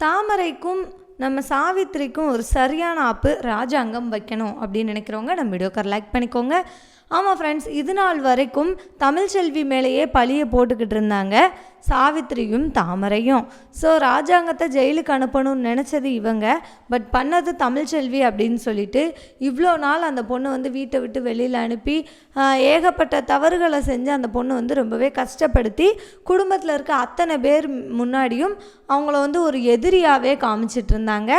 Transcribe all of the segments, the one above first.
தாமரைக்கும் நம்ம சாவித்திரிக்கும் ஒரு சரியான ஆப்பு ராஜாங்கம் வைக்கணும் அப்படின்னு நினைக்கிறவங்க நம்ம வீடியோக்கார் லைக் பண்ணிக்கோங்க. ஆமாம் ஃப்ரெண்ட்ஸ் இது நாள் வரைக்கும் தமிழ்ச்செல்வி மேலேயே பழியை போட்டுக்கிட்டு இருந்தாங்க. சாவித்திரியும் தாமரையும். ஸோ ராஜாங்கத்தை ஜெயிலுக்கு அனுப்பணும்னு நினச்சது இவங்க. பட் பண்ணது தமிழ்ச்செல்வி அப்படின்னு சொல்லிட்டு இவ்வளோ நாள் அந்த பொண்ணு வந்து வீட்டை விட்டு வெளியில் அனுப்பி ஏகப்பட்ட தவறுகளை செஞ்சு அந்த பொண்ணு வந்து ரொம்பவே கஷ்டப்படுத்தி குடும்பத்தில் இருக்க அத்தனை பேர் முன்னாடியும் அவங்கள வந்து ஒரு எதிரியாகவே காமிச்சிட்டு இருந்தாங்க.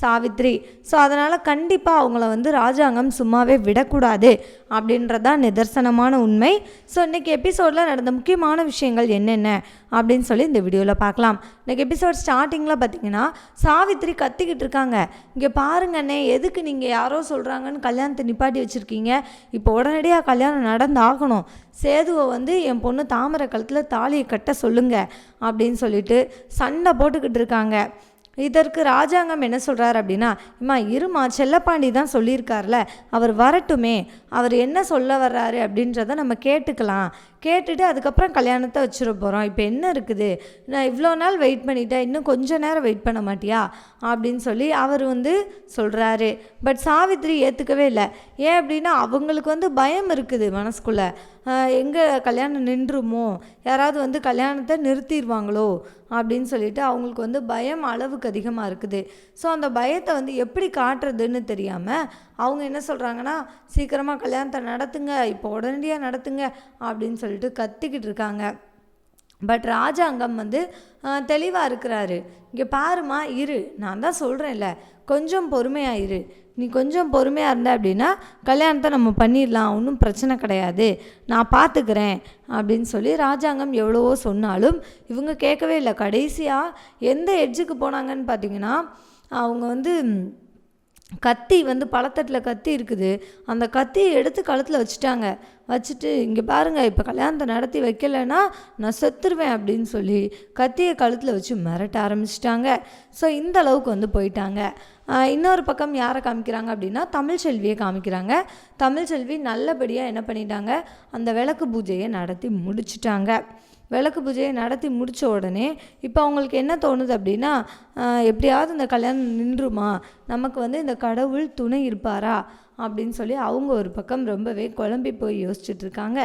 சாவித்ரி. ஸோ அதனால் கண்டிப்பாக அவங்கள வந்து ராஜாங்கம் சும்மாவே விடக்கூடாது அப்படின்றதான் நிதர்சனமான உண்மை. ஸோ இன்றைக்கி எபிசோடில் நடந்த முக்கியமான விஷயங்கள் என்னென்ன அப்படின்னு சொல்லி இந்த வீடியோவில் பார்க்கலாம். இன்றைக்கி எபிசோட் ஸ்டார்டிங்கில் பார்த்தீங்கன்னா சாவித்ரி கத்திக்கிட்டு இருக்காங்க. இங்கே பாருங்கண்ணே எதுக்கு நீங்கள் யாரோ சொல்கிறாங்கன்னு கல்யாணத்தை நிப்பாட்டி வச்சுருக்கீங்க? இப்போ உடனடியாக கல்யாணம் நடந்தாகணும். சேதுவை வந்து என் பொண்ணு தாமரை கழுத்தில் தாலியை கட்ட சொல்லுங்க அப்படின்னு சொல்லிட்டு சண்டை போட்டுக்கிட்டு இருக்காங்க. இதற்கு ராஜாங்கம் என்ன சொல்கிறார் அப்படின்னா இம்மா இருமா செல்லப்பாண்டி தான் சொல்லியிருக்கார்ல அவர் வரட்டுமே அவர் என்ன சொல்ல வர்றாரு அப்படின்றத நம்ம கேட்டுக்கலாம். கேட்டுட்டு அதுக்கப்புறம் கல்யாணத்தை வச்சிட போகிறோம் இப்போ என்ன இருக்குது? நான் இவ்வளோ நாள் வெயிட் பண்ணிட்டேன். இன்னும் கொஞ்ச நேரம் வெயிட் பண்ண மாட்டியா? அப்படின்னு சொல்லி அவர் வந்து சொல்கிறாரு பட் சாவித்ரி ஏற்றுக்கவே இல்லை. ஏன் அப்படின்னா அவங்களுக்கு வந்து பயம் இருக்குது மனசுக்குள்ளே. எங்கே கல்யாணம் நின்றுமோ? யாராவது வந்து கல்யாணத்தை நிறுத்திடுவாங்களோ அப்படின்னு சொல்லிட்டு அவங்களுக்கு வந்து பயம் அளவுக்கு அதிகமாக இருக்குது. ஸோ அந்த பயத்தை வந்து எப்படி காட்டுறதுன்னு தெரியாமல் அவங்க என்ன சொல்கிறாங்கன்னா சீக்கிரமாக கல்யாணத்தை நடத்துங்க இப்போ உடனடியாக நடத்துங்க அப்படின்னு சொல்லிட்டு கத்திக்கிட்டு இருக்காங்க. பட் ராஜாங்கம் வந்து தெளிவாக இருக்கிறாரு. இங்கே பாருமா இரு. நான் தான் சொல்கிறேன்ல கொஞ்சம் பொறுமையாக இரு. நீ கொஞ்சம் பொறுமையாக இருந்த அப்படின்னா கல்யாணத்தை நம்ம பண்ணிடலாம் ஒன்றும் பிரச்சனை கிடையாது. நான் பார்த்துக்கிறேன் அப்படின்னு சொல்லி ராஜாங்கம் எவ்வளவோ சொன்னாலும் இவங்க கேட்கவே இல்லை. கடைசியாக எந்த எட்ஜுக்கு போனாங்கன்னு பார்த்தீங்கன்னா அவங்க வந்து கத்தி வந்து பழத்தட்டில் கத்தி இருக்குது. அந்த கத்தியை எடுத்து கழுத்தில் வச்சுட்டாங்க. வச்சுட்டு இங்கே பாருங்கள் இப்போ கல்யாணத்தை நடத்தி வைக்கலைன்னா நான் செத்துருவேன் அப்படின்னு சொல்லி கத்தியை கழுத்தில் வச்சு மிரட்ட ஆரம்பிச்சிட்டாங்க. ஸோ இந்த அளவுக்கு வந்து போயிட்டாங்க. இன்னொரு பக்கம் யாரை காமிக்கிறாங்க அப்படின்னா தமிழ்ச்செல்வியை காமிக்கிறாங்க. தமிழ்ச்செல்வி நல்லபடியாக என்ன பண்ணிட்டாங்க? அந்த விளக்கு பூஜையை நடத்தி முடிச்சிட்டாங்க. விளக்கு பூஜையை நடத்தி முடித்த உடனே இப்போ அவங்களுக்கு என்ன தோணுது அப்படின்னா எப்படியாவது இந்த கல்யாணம் நின்றுமா? நமக்கு வந்து இந்த கடவுள் துணை இருப்பாரா? அப்படின்னு சொல்லி அவங்க ஒரு பக்கம் ரொம்பவே குழம்பி போய் யோசிச்சுட்டு இருக்காங்க.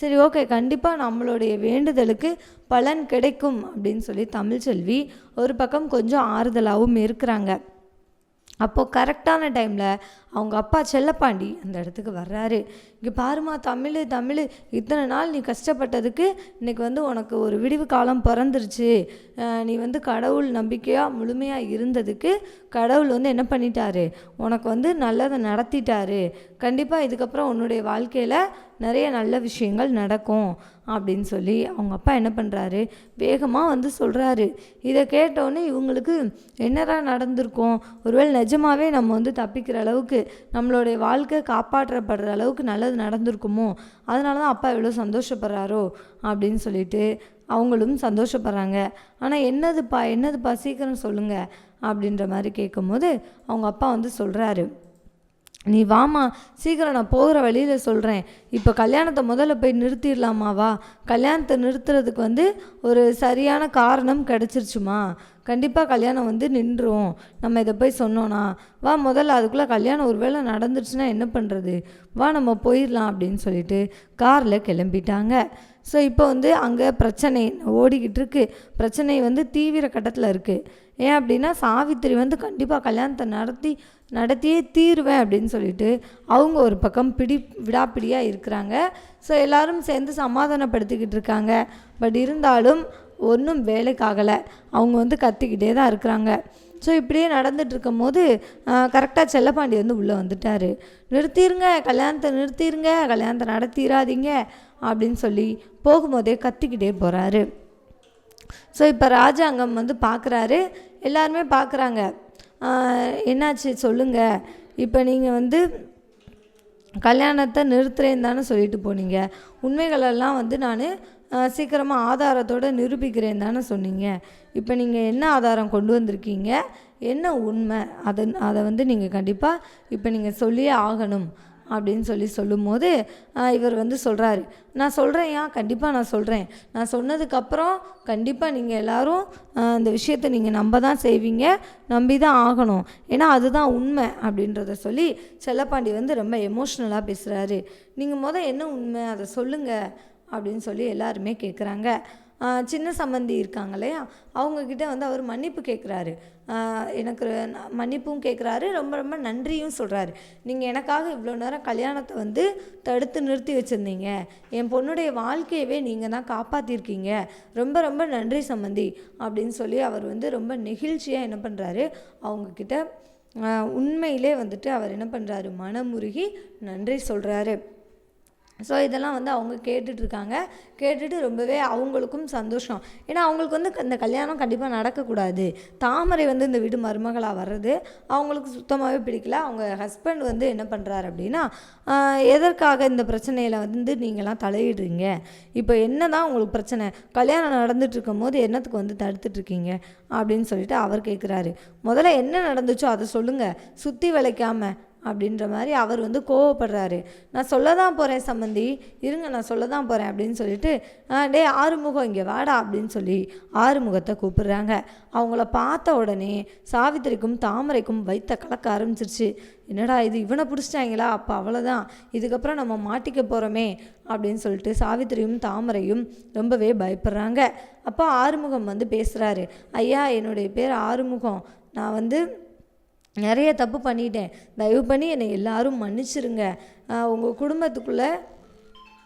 சரி ஓகே கண்டிப்பாக நம்மளுடைய வேண்டுதலுக்கு பலன் கிடைக்கும் அப்படின்னு சொல்லி தமிழ்ச்செல்வி ஒரு பக்கம் கொஞ்சம் ஆறுதலாகவும் இருக்கிறாங்க. அப்போது கரெக்டான டைமில் அவங்க அப்பா செல்லப்பாண்டி அந்த இடத்துக்கு வர்றாரு. இங்கே பாருமா தமிழ் தமிழ் இத்தனை நாள் நீ கஷ்டப்பட்டதுக்கு இன்றைக்கி வந்து உனக்கு ஒரு விடிவு காலம் பிறந்துருச்சு. நீ வந்து கடவுள் நம்பிக்கையாக முழுமையாக இருந்ததுக்கு கடவுள் வந்து என்ன பண்ணிட்டாரு? உனக்கு வந்து நல்லதை நடத்திட்டாரு. கண்டிப்பாக இதுக்கப்புறம் உன்னுடைய வாழ்க்கையில் நிறைய நல்ல விஷயங்கள் நடக்கும் அப்படின்னு சொல்லி அவங்க அப்பா என்ன பண்ணுறாரு வேகமாக வந்து சொல்கிறாரு இதை கேட்டோன்னே இவங்களுக்கு என்னடா நடந்திருக்கும்? ஒருவேளை நிஜமாகவே நம்ம வந்து தப்பிக்கிற அளவுக்கு நம்மளுடைய வாழ்க்கை காப்பாற்றப்படுற அளவுக்கு நல்லது நடந்திருக்குமோ? அதனால தான் அப்பா எவ்வளோ சந்தோஷப்படுறாரோ? அப்படின்னு சொல்லிட்டு அவங்களும் சந்தோஷப்படுறாங்க. ஆனால் என்னதுப்பா என்னதுப்பா? சீக்கிரம் சொல்லுங்கள் அப்படின்ற மாதிரி கேட்கும்போது அவங்க அப்பா வந்து சொல்கிறாரு நீ வாமா சீக்கிரம் நான் போகிற வழியில் சொல்கிறேன் இப்போ கல்யாணத்தை முதல்ல போய் நிறுத்திடலாமா? வா. கல்யாணத்தை நிறுத்துறதுக்கு வந்து ஒரு சரியான காரணம் கிடச்சிருச்சுமா? கண்டிப்பாக கல்யாணம் வந்து நின்றும் நம்ம இதை போய் சொன்னோன்னா வா முதல்ல அதுக்குள்ளே கல்யாணம் ஒரு வேளை நடந்துருச்சுன்னா என்ன பண்ணுறது வா நம்ம போயிடலாம் அப்படின்னு சொல்லிட்டு காரில் கிளம்பிட்டாங்க. ஸோ இப்போ வந்து அங்கே பிரச்சனை ஓடிக்கிட்டு இருக்கு. பிரச்சனை வந்து தீவிர கட்டத்தில் இருக்குது ஏன் அப்படின்னா சாவித்திரி வந்து கண்டிப்பாக கல்யாணத்தை நடத்தி நடத்தியே தீருவேன் அப்படின்னு சொல்லிட்டு அவங்க ஒரு பக்கம் பிடி விடாப்பிடியாக இருக்கிறாங்க. ஸோ எல்லாரும் சேர்ந்து சமாதானப்படுத்திக்கிட்டு இருக்காங்க. பட் இருந்தாலும் ஒன்றும் வேலைக்காகலை. அவங்க வந்து கத்திக்கிட்டே தான் இருக்கிறாங்க. ஸோ இப்படியே நடந்துட்டு இருக்கும்போது கரெக்டாக செல்லப்பாண்டி வந்து உள்ளே வந்துட்டார். நிறுத்திடுங்க கல்யாணத்தை நிறுத்திடுங்க கல்யாணத்தை நடத்திடாதீங்க அப்படின்னு சொல்லி போகும்போதே கத்திக்கிட்டே போகிறாரு ஸோ இப்போ ராஜாங்கம் வந்து பார்க்குறாரு எல்லாருமே பார்க்குறாங்க என்னாச்சு? சொல்லுங்கள் இப்போ நீங்கள் வந்து கல்யாணத்தை நிறுத்துறேன்னு தானே சொல்லிட்டு போனீங்க. உண்மைகளெல்லாம் வந்து நான் சீக்கிரமாக ஆதாரத்தோடு நிரூபிக்கிறேன் தானே சொன்னீங்க. இப்போ நீங்கள் என்ன ஆதாரம் கொண்டு வந்திருக்கீங்க? என்ன உண்மை? அதை அதை வந்து நீங்கள் கண்டிப்பாக இப்போ நீங்கள் சொல்லியே ஆகணும் அப்படின்னு சொல்லி சொல்லும்போது இவர் வந்து சொல்கிறாரு நான் சொல்கிறேன்யா கண்டிப்பாக நான் சொல்கிறேன் நான் சொன்னதுக்கப்புறம் கண்டிப்பாக நீங்கள் எல்லோரும் இந்த விஷயத்தை நீங்கள் நம்ப தான் செய்வீங்க. நம்பி தான் ஆகணும். ஏன்னா அதுதான் உண்மை அப்படின்றத சொல்லி செல்லப்பாண்டி வந்து ரொம்ப எமோஷ்னலாக பேசுகிறாரு நீங்கள் மொதல் என்ன உண்மை? அதை சொல்லுங்கள் அப்படின்னு சொல்லி எல்லாருமே கேட்குறாங்க சின்ன சம்மந்தி இருக்காங்க இல்லையா? அவங்கக்கிட்ட வந்து அவர் மன்னிப்பு கேட்குறாரு எனக்கு மன்னிப்பும் கேட்குறாரு ரொம்ப ரொம்ப நன்றியும் சொல்கிறாரு நீங்கள் எனக்காக இவ்வளோ நேரம் கல்யாணத்தை வந்து தடுத்து நிறுத்தி வச்சுருந்தீங்க. என் பொண்ணுடைய வாழ்க்கையவே நீங்கள் தான் காப்பாற்றிருக்கீங்க ரொம்ப ரொம்ப நன்றி சம்மந்தி அப்படின்னு சொல்லி அவர் வந்து ரொம்ப நெகிழ்ச்சியாக என்ன பண்ணுறாரு அவங்கக்கிட்ட உண்மையிலே வந்துட்டு அவர் என்ன பண்ணுறாரு மனமுருகி நன்றி சொல்கிறாரு ஸோ இதெல்லாம் வந்து அவங்க கேட்டுட்ருக்காங்க. கேட்டுட்டு ரொம்பவே அவங்களுக்கும் சந்தோஷம். ஏன்னா அவங்களுக்கு வந்து இந்த கல்யாணம் கண்டிப்பாக நடக்கக்கூடாது. தாமரை வந்து இந்த வீடு மருமகளாக வர்றது அவங்களுக்கு சுத்தமாகவே பிடிக்கல. அவங்க ஹஸ்பண்ட் வந்து என்ன பண்ணுறாரு அப்படின்னா எதற்காக இந்த பிரச்சனையில் வந்து நீங்களாம் தலையிடுறீங்க? இப்போ என்ன தான் உங்களுக்கு பிரச்சனை? கல்யாணம் நடந்துட்டுருக்கும் போது என்னத்துக்கு வந்து தடுத்துட்டு இருக்கீங்க அப்படின்னு சொல்லிட்டு அவர் கேட்குறாரு முதல்ல என்ன நடந்துச்சோ அதை சொல்லுங்கள் சுற்றி விளைக்காமல் அப்படின்ற மாதிரி அவர் வந்து கோவப்படுறாரு. நான் சொல்ல தான் போகிறேன் சம்மந்தி இருங்க நான் சொல்ல தான் போகிறேன் அப்படின்னு சொல்லிட்டு "ஆ, டேய் ஆறுமுகம் இங்கே வாடா அப்படின்னு சொல்லி ஆறுமுகத்தை கூப்பிடுறாங்க. அவங்கள பார்த்த உடனே சாவித்திரிக்கும் தாமரைக்கும் வைத்த கலக்க ஆரம்பிச்சிருச்சு. என்னடா இது இவனை பிடிச்சிட்டாங்களா? அப்போ அவ்வளோதான் இதுக்கப்புறம் நம்ம மாட்டிக்க போகிறோமே அப்படின்னு சொல்லிட்டு சாவித்திரியும் தாமரையும் ரொம்பவே பயப்படுறாங்க. அப்போ ஆறுமுகம் வந்து பேசுகிறாரு ஐயா என்னுடைய பேர் ஆறுமுகம். நான் வந்து நிறைய தப்பு பண்ணிட்டேன். தயவு பண்ணி என்னை எல்லாரும் மன்னிச்சிருங்க. உங்கள் குடும்பத்துக்குள்ளே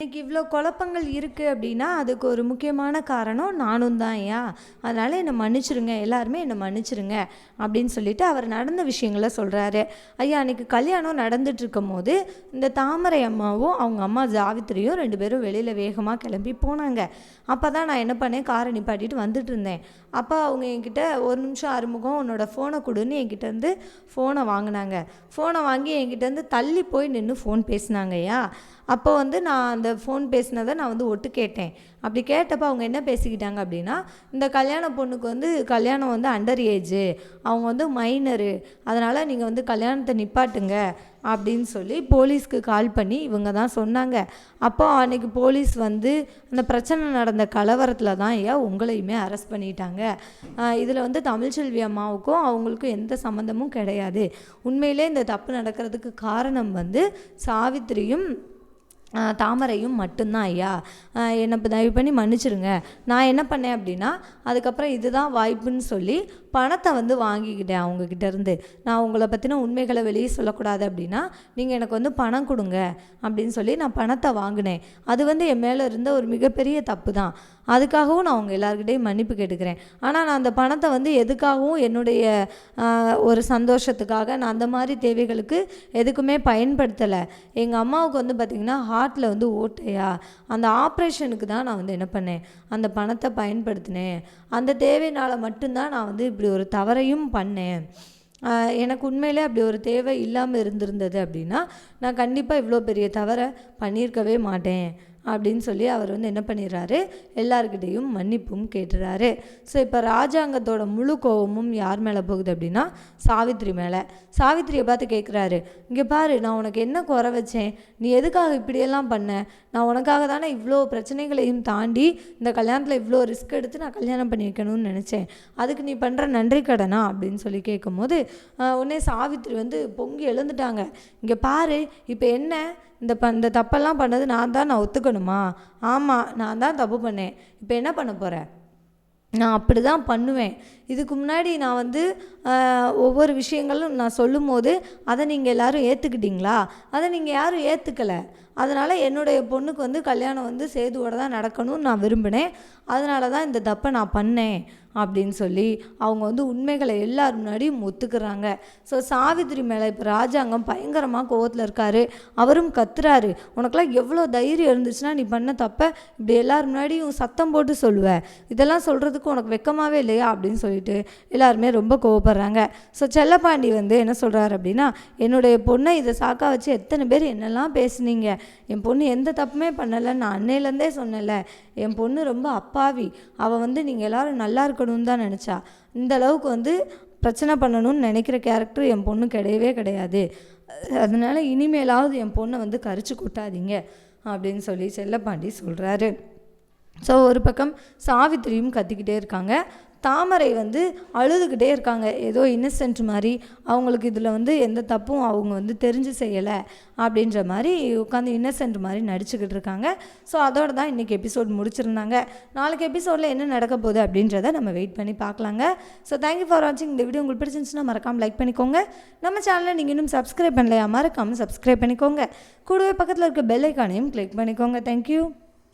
எனக்கு இவ்வளோ குழப்பங்கள் இருக்குது அப்படின்னா அதுக்கு ஒரு முக்கியமான காரணம் நானும் தான் ஐயா. அதனால் என்னை மன்னிச்சிருங்க எல்லாருமே என்னை மன்னிச்சிருங்க அப்படின்னு சொல்லிட்டு அவர் நடந்த விஷயங்களை சொல்கிறாரு ஐயா அன்னைக்கு கல்யாணம் நடந்துட்டுருக்கும் போது இந்த தாமரை அம்மாவும் அவங்க அம்மா ஜாவித்திரியும் ரெண்டு பேரும் வெளியில் வேகமாக கிளம்பி போனாங்க. அப்போ தான் நான் என்ன பண்ணேன் காரை நிப்பாட்டிட்டு வந்துட்டு இருந்தேன் அப்போ அவங்க என்கிட்ட ஒரு நிமிஷம் அறுமுகம் உன்னோட ஃபோனை கொடுன்னு என்கிட்டேருந்து ஃபோனை வாங்கினாங்க. ஃபோனை வாங்கி என்கிட்டேருந்து தள்ளி போய் நின்று ஃபோன் பேசினாங்கய்யா அப்போ வந்து நான் அந்த ஃபோன் பேசினதை நான் வந்து ஒட்டு கேட்டேன். அப்படி கேட்டப்போ அவங்க என்ன பேசிக்கிட்டாங்க அப்படின்னா இந்த கல்யாண பொண்ணுக்கு வந்து கல்யாணம் வந்து அண்டர் ஏஜு அவங்க வந்து மைனரு அதனால் நீங்கள் வந்து கல்யாணத்தை நிப்பாட்டுங்க அப்படின்னு சொல்லி போலீஸ்க்கு கால் பண்ணி இவங்க தான் சொன்னாங்க. அப்போ அன்னைக்கு போலீஸ் வந்து அந்த பிரச்சனை நடந்த கலவரத்தில் தான் ஐயா உங்களையுமே அரெஸ்ட் பண்ணிட்டாங்க. இதில் வந்து தமிழ்ச்செல்வி அம்மாவுக்கும் அவங்களுக்கும் எந்த சம்மந்தமும் கிடையாது. உண்மையிலே இந்த தப்பு நடக்கிறதுக்கு காரணம் வந்து சாவித்திரியும் தாமரையும் மட்டும்தான் ஐயா. என்னை தயவு பண்ணி மன்னிச்சிருங்க. நான் என்ன பண்ணேன் அப்படின்னா அதுக்கப்புறம் இதுதான் வாய்ப்புன்னு சொல்லி பணத்தை வந்து வாங்கிக்கிட்டேன் அவங்கக்கிட்ட இருந்து நான் உங்களை பற்றின உண்மைகளை வெளியே சொல்லக்கூடாது அப்படின்னா நீங்கள் எனக்கு வந்து பணம் கொடுங்க அப்படின்னு சொல்லி நான் பணத்தை வாங்கினேன். அது வந்து என் மேலே இருந்த ஒரு மிகப்பெரிய தப்பு தான் அதுக்காகவும் நான் அவங்க எல்லாருக்கிட்டையும் மன்னிப்பு கேட்டுக்கிறேன். ஆனால் நான் அந்த பணத்தை வந்து எதுக்காகவும் என்னுடைய ஒரு சந்தோஷத்துக்காக நான் அந்த மாதிரி தேவைகளுக்கு எதுக்குமே பயன்படுத்தலை. எங்கள் அம்மாவுக்கு வந்து பார்த்திங்கன்னா ஹார்ட்டில் வந்து ஓட்டையா? அந்த ஆப்ரேஷனுக்கு தான் நான் வந்து என்ன பண்ணேன்? அந்த பணத்தை பயன்படுத்தினேன். அந்த தேவையினால் மட்டும்தான் நான் வந்து இப்படி ஒரு தவறையும் பண்ணேன். எனக்கு உண்மையிலே அப்படி ஒரு தேவை இல்லாமல் இருந்திருந்தது அப்படின்னா நான் கண்டிப்பாக இவ்வளோ பெரிய தவறை பண்ணியிருக்கவே மாட்டேன். அப்படின்னு சொல்லி அவர் வந்து என்ன பண்ணிடுறாரு? எல்லாருக்கிட்டேயும் மன்னிப்பும் கேட்டுறாரு. ஸோ இப்போ ராஜாங்கத்தோட முழு கோபமும் யார் மேலே போகுது அப்படின்னா சாவித்ரி மேலே. சாவித்திரியை பார்த்து கேட்குறாரு இங்கே பாரு நான் உனக்கு என்ன குறை வச்சேன்? நீ எதுக்காக இப்படியெல்லாம் பண்ண? நான் உனக்காக தானே இவ்வளோ பிரச்சனைகளையும் தாண்டி இந்த கல்யாணத்தில் இவ்வளோ ரிஸ்க் எடுத்து நான் கல்யாணம் பண்ணி வைக்கணும்னு நினச்சேன். அதுக்கு நீ பண்ணுற நன்றி கடனா? அப்படின்னு சொல்லி கேட்கும்போது உடனே சாவித்திரி வந்து பொங்கி எழுந்துட்டாங்க. இங்கே பாரு இப்போ என்ன? இந்த ப இந்த தப்பெல்லாம் பண்ணது நான் தான் நான் ஒத்துக்கணும். ஆமாம் நான் தான் தப்பு பண்ணேன். இப்போ என்ன பண்ண போகிறேன் நான் அப்படி தான் பண்ணுவேன். இதுக்கு முன்னாடி நான் வந்து ஒவ்வொரு விஷயங்களும் நான் சொல்லும்போது அதை நீங்கள் எல்லாரும் ஏற்றுக்கிட்டீங்களா அதை நீங்கள் யாரும் ஏற்றுக்கலை அதனால் என்னுடைய பொண்ணுக்கு வந்து கல்யாணம் வந்து சேதுவோட தான் நடக்கணும்னு நான் விரும்பினேன். அதனால தான் இந்த தப்பை நான் பண்ணேன் அப்படின்னு சொல்லி அவங்க வந்து உண்மைகளை எல்லார் முன்னாடியும் ஒத்துக்கிறாங்க. ஸோ சாவித்திரி மேலே இப்போ ராஜாங்கம் பயங்கரமாக கோவத்தில் இருக்காரு. அவரும் கத்துறாரு. உனக்கெல்லாம் எவ்வளோ தைரியம் இருந்துச்சுன்னா நீ பண்ண தப்பை இப்படி எல்லார் முன்னாடியும் சத்தம் போட்டு சொல்லுவ. இதெல்லாம் சொல்கிறதுக்கு உனக்கு வெக்கமாகவே இல்லையா? அப்படின்னு சொல்லி சொல்லிட்டு எல்லாருமே ரொம்ப கோவப்படுறாங்க. ஸோ செல்லப்பாண்டி வந்து என்ன சொல்கிறாரு அப்படின்னா என்னுடைய பொண்ணை இதை சாக்கா வச்சு எத்தனை பேர் என்னெல்லாம் பேசுனீங்க? என் பொண்ணு எந்த தப்புமே பண்ணலை. நான் அன்னையிலேருந்தே சொன்னேன்ல என் பொண்ணு ரொம்ப அப்பாவி. அவள் வந்து நீங்கள் எல்லோரும் நல்லா இருக்கணும்னு தான் நினச்சா. இந்த அளவுக்கு வந்து பிரச்சனை பண்ணணும்னு நினைக்கிற கேரக்டர் என் பொண்ணு கிடையவே கிடையாது. அதனால் இனிமேலாவது என் பொண்ணை வந்து கரிச்சு கொட்டாதீங்க அப்படின்னு சொல்லி செல்லப்பாண்டி சொல்கிறாரு ஸோ ஒரு பக்கம் சாவித்திரியும் கத்திக்கிட்டே இருக்காங்க. தாமரை வந்து அழுதுகிட்டே இருக்காங்க. ஏதோ இன்னசென்ட் மாதிரி. அவங்களுக்கு இதில் வந்து எந்த தப்பும் அவங்க வந்து தெரிஞ்சு செய்யலை அப்படின்ற மாதிரி உட்காந்து இன்னசென்ட் மாதிரி நடிச்சுக்கிட்டு இருக்காங்க. ஸோ அதோட தான் இன்றைக்கி எபிசோட் முடிச்சிருந்தாங்க. நாளைக்கு எபிசோடில் என்ன நடக்க போகுது அப்படின்றத நம்ம வெயிட் பண்ணி பார்க்கலாங்க. ஸோ தேங்க்யூ ஃபார் வாட்சிங் இந்த வீடியோ உங்களுக்கு பிடிச்சிருந்துச்சுன்னா மறக்காமல் லைக் பண்ணிக்கோங்க. நம்ம சேனலை நீங்கள் இன்னும் சப்ஸ்கிரைப் பண்ணலையா மறக்காமல் சப்ஸ்கிரைப் பண்ணிக்கோங்க. கூடவே பக்கத்தில் இருக்க பெல் ஐக்கானையும் கிளிக் பண்ணிக்கோங்க. தேங்க்யூ